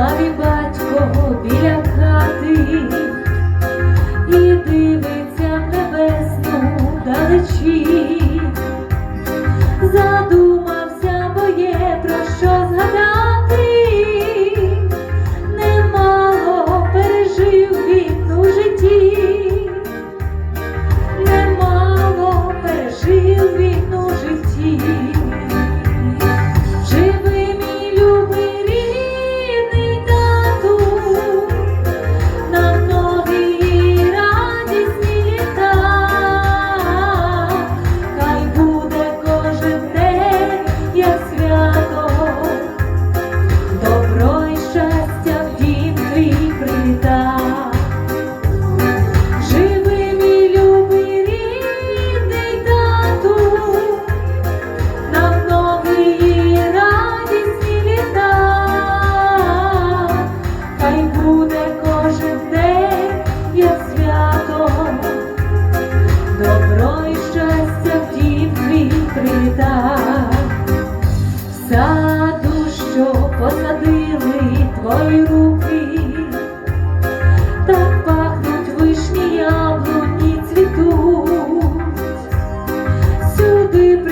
Наві батько біля хати. people.